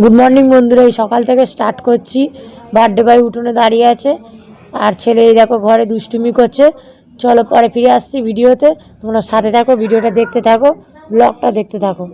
Good morning বন্ধুরা। এই সকাল থেকে স্টার্ট করছি। বার্থডে বাই উঠোনে দাঁড়িয়ে আছে। আর ছেলে, এই দেখো, ঘরে দুষ্টুমি করছে। চলো পরে ফিরে আসছি ভিডিওতে। তোমরা সাথে থাকো, ভিডিওটা দেখতে থাকো ব্লগটা দেখতে থাকো।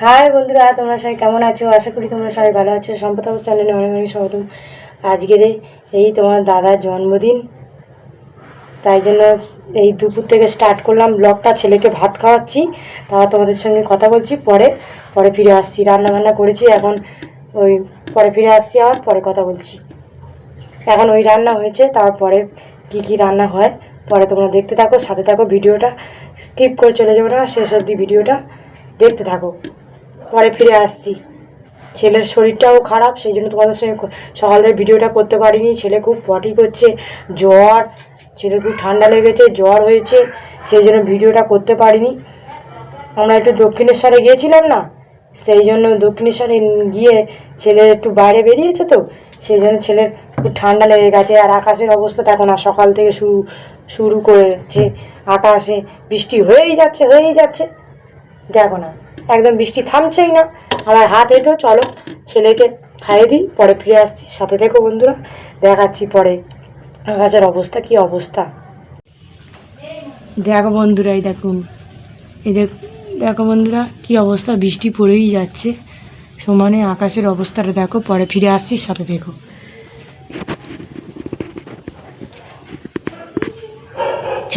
হাই বন্ধুরা, তোমরা সবাই কেমন আছো? আশা করি তোমরা সবাই ভালো আছো। সম্পদ চ্যানেলে অনেক অনেক স্বাগতম। আজকের এই- তোমার দাদার জন্মদিন। তাই জন্য এই দুপুর থেকে স্টার্ট করলাম ব্লগটা ছেলেকে ভাত খাওয়াচ্ছি, তারপর তোমাদের সঙ্গে কথা বলছি। পরে পরে ফিরে আসছি। রান্না বান্না করেছি। এখন ওই পরে ফিরে আসছি আবার, পরে কথা বলছি। এখন ওই রান্না হয়েছে। তারপরে কি কি রান্না হয়, পরে তোমরা দেখতে থাকো। সাথে থাকো ভিডিওটা। স্কিপ করে চলে যাব না। শেষ অবধি ভিডিওটা দেখতে থাকো। পরে ফিরে আসছি। ছেলের শরীরটাও খারাপ, সেই জন্য তোমাদের সঙ্গে ক- সকাল থেকে ভিডিওটা করতে পারিনি। ছেলে খুব পটি করছে, জ্বর, ছেলে খুব ঠান্ডা লেগেছে, জ্বর হয়েছে, সেই জন্য ভিডিওটা করতে পারিনি। আমরা একটু দক্ষিণেশ্বরে গিয়েছিলাম না, সেই জন্য দক্ষিণেশ্বরে গিয়ে ছেলে একটু বাইরে বেরিয়েছে তো, সেই জন্য ছেলের খুব ঠান্ডা লেগে গেছে। আর আকাশের অবস্থা দেখো না, সকাল থেকে শুরু শুরু করেছে। আকাশে বৃষ্টি হয়েই যাচ্ছে হয়েই যাচ্ছে। দেখো না, একদম বৃষ্টি থামছেই না। আবার হাত এঁটো, চলো ছেলেকে খাইয়ে দিই, পরে ফিরে আসছি। সাথে দেখো বন্ধুরা, দেখাচ্ছি পরে। আকাশের অবস্থা, কি অবস্থা? দেখো বন্ধুরা, এই দেখুন এই দেখো বন্ধুরা, কি অবস্থা, বৃষ্টি পড়েই যাচ্ছে। সমানে আকাশের অবস্থাটা দেখো, পরে ফিরে আসছিস সাথে দেখো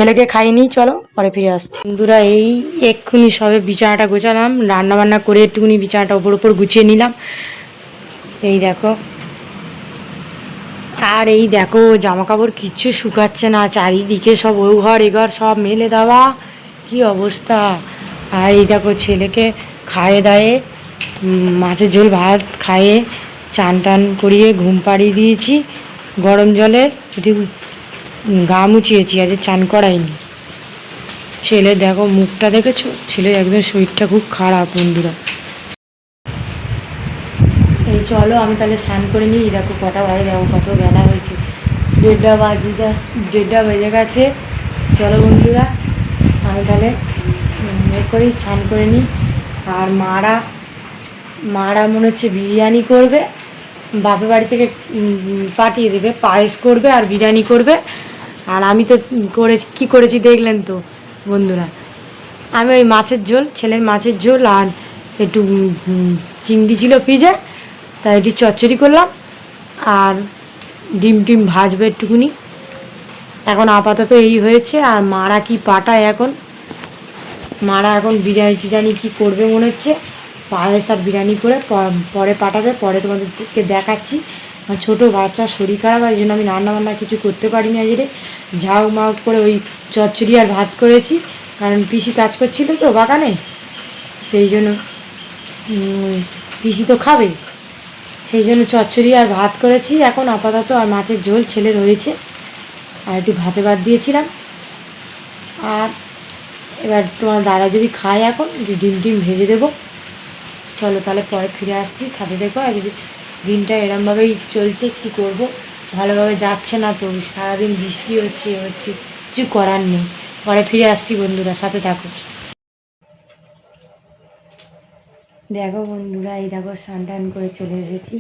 ছেলেকে খাইয়ে নিই, চলো, পরে ফিরে আসছি। বন্ধুরা, এই এক্ষুনি সবে বিছানাটা গোছালাম রান্না বান্না করে একটুখানি বিছানাটা ওপর ওপর গুছিয়ে নিলাম। এই দেখো। আর এই দেখো জামা কাপড় কিচ্ছু শুকাচ্ছে না, চারিদিকে সব ও ঘর এ ঘর সব মেলে দেওয়া। কি অবস্থা? আর এই দেখো, ছেলেকে খায়ে দায়ে মাছের ঝোল, ভাত খায়ে চান টান করিয়ে ঘুম পাড়িয়ে দিয়েছি। গরম জলে যদি গা মুছিয়েছি আজ চান করাইনি। ছেলে, দেখো মুখটা দেখেছ? ছেলের একদম শরীরটা খুব খারাপ, বন্ধুরা। এই চলো, আমি তাহলে স্নান করে নিই। দেখো কটা বাজে, দেখো কত বেলা হয়েছে। দেড়টা বাজে দেড়টা বেজে গেছে। চলো বন্ধুরা, আমি তাহলে এ করি স্নান করে নিই। আর মারা মারা মনে হচ্ছে বিরিয়ানি করবে। বাপের বাড়ি থেকে পাঠিয়ে দেবে, পায়েস করবে আর বিরিয়ানি করবে। আর আমি তো করে কি করেছি দেখলেন তো বন্ধুরা। আমি ওই মাছের ঝোল, ছেলের মাছের ঝোল আর একটু চিংড়ি ছিল পিজে তাই একটু চচ্চড়ি করলাম আর ডিম টিম ভাজবে একটুকুনি এখন আপাতত এই হয়েছে আর মারা কি পাটায় এখন। মারা এখন বিরিয়ানি টিরিয়ানি কী করবে মনে হচ্ছে? পায়েস আর বিরিয়ানি করে পরে পাঠাবে, পরে তোমাদেরকে দেখাচ্ছি। ছোটো বাচ্চার শরীর খারাপ আর জন্য আমি রান্না বান্না কিছু করতে পারিনি আজকে। ঝাউ মাউ করে ওই চচ্চড়ি আর ভাত করেছি, কারণ পিসি কাজ করছিল তো বাগানে। সেই জন্য পিসি তো খাবে। সেই জন্য চচ্চড়ি আর ভাত করেছি, এখন আপাতত আর মাছের ঝোল ছেলে রয়েছে, আর একটু ভাতে ভাত দিয়েছিলাম। আর এবার তোমার দাদা যদি খায় এখন ডিম টিম ভেজে দেবো। চলো তাহলে পরে ফিরে আসছি, খাতে দেখো, আর যদি দিনটা এরমভাবেই চলছে, কি করব? ভালোভাবে যাচ্ছে না তো, সারাদিন বৃষ্টি হচ্ছে হচ্ছে, কিছু করার নেই। পরে ফিরে আসছি বন্ধুরা, সাথে থাকো। দেখো বন্ধুরা, এই দেখো স্নান টান করে চলে এসেছি।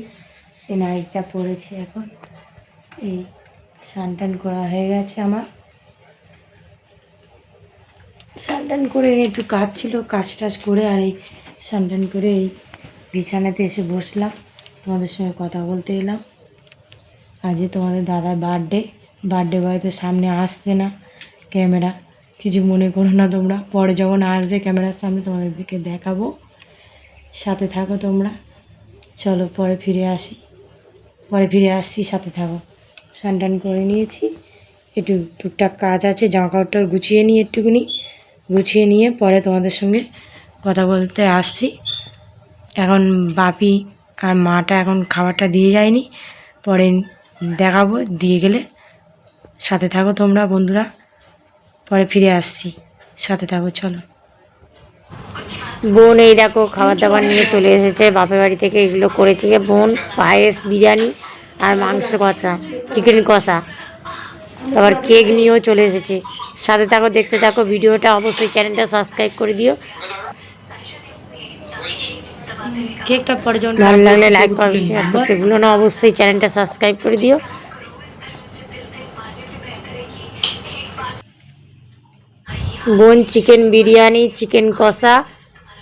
এই নাইটটা পড়েছি এখন। এই স্নান টান করা হয়ে গেছে আমার। স্নান টান করে একটু কাজ ছিল, কাজ টাজ করে আর এই স্নান টান করে এই বিছানাতে এসে বসলাম। তোমাদের সঙ্গে কথা বলতে এলাম। আজকে তোমাদের দাদার বার্থডে বার্থডে বয় তো সামনে আসছে না ক্যামেরা কিছু মনে করো না তোমরা। পরে যখন আসবে ক্যামেরার সামনে তোমাদের দিকে দেখাবো। সাথে থাকো তোমরা। চলো পরে ফিরে আসি। পরে ফিরে আসছি, সাথে থাকো। টান করে নিয়েছি। একটু টুকটাক কাজ আছে, জামা কাপড়টা গুছিয়ে নিই একটুকুনি গুছিয়ে নিয়ে পরে তোমাদের সঙ্গে কথা বলতে আসছি। এখন বাপি আর মাটা এখন খাবারটা দিয়ে যায়নি। পরে দেখাবো, দিয়ে গেলে সাথে থাকো তোমরা বন্ধুরা। পরে ফিরে আসছি। সাথে থাকো, চলো। বোন, এই দেখো খাবার দাবার নিয়ে চলে এসেছে। বাপের বাড়ি থেকে এগুলো করেছে বোন, পায়েস, বিরিয়ানি আর মাংস কষা চিকেন কষা। তারপর কেক নিয়েও চলে এসেছে। সাথে থাকো, দেখতে থাকো, ভিডিওটা অবশ্যই চ্যানেলটা সাবস্ক্রাইব করে দিও। কেকটা পরে যখন ভালো লাগলে লাইক করো শেয়ার করতে ভুলো না অবশ্যই চ্যানেলটা সাবস্ক্রাইব করে দিও। বোন চিকেন বিরিয়ানি চিকেন কষা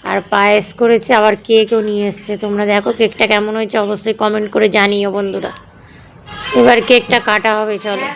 আর পায়েস করেছে আবার কেকও নিয়ে এসছে। তোমরা দেখো কেকটা কেমন হয়েছে অবশ্যই কমেন্ট করে জানিও বন্ধুরা। এবার কেকটা কাটা হবে চলো।